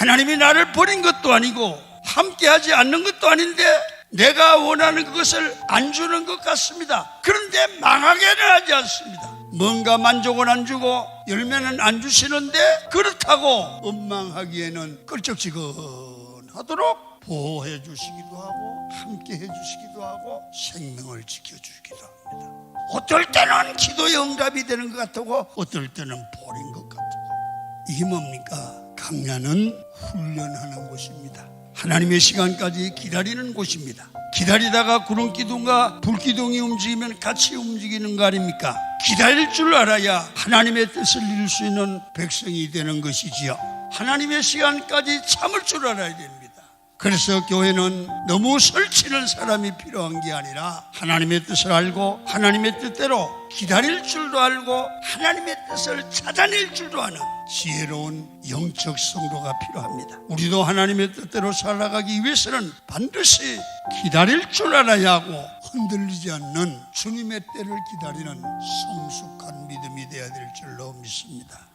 하나님이 나를 버린 것도 아니고 함께하지 않는 것도 아닌데 내가 원하는 그것을 안 주는 것 같습니다. 그런데 망하게는 하지 않습니다. 뭔가 만족은 안 주고 열매는 안 주시는데 그렇다고 원망하기에는 끌적지근하도록 보호해 주시기도 하고 함께 해 주시기도 하고 생명을 지켜 주기도 합니다. 어떨 때는 기도의 응답이 되는 것 같고 어떨 때는 버린 것 같고 이게 뭡니까? 강야는 훈련하는 곳입니다. 하나님의 시간까지 기다리는 곳입니다. 기다리다가 구름 기둥과 불 기둥이 움직이면 같이 움직이는 거 아닙니까? 기다릴 줄 알아야 하나님의 뜻을 이룰 수 있는 백성이 되는 것이지요. 하나님의 시간까지 참을 줄 알아야 됩니다. 그래서 교회는 너무 설치는 사람이 필요한 게 아니라 하나님의 뜻을 알고 하나님의 뜻대로 기다릴 줄도 알고 하나님의 뜻을 찾아낼 줄도 아는 지혜로운 영적 성도가 필요합니다. 우리도 하나님의 뜻대로 살아가기 위해서는 반드시 기다릴 줄 알아야 하고 흔들리지 않는 주님의 때를 기다리는 성숙한 믿음이 되어야 될 줄로 믿습니다.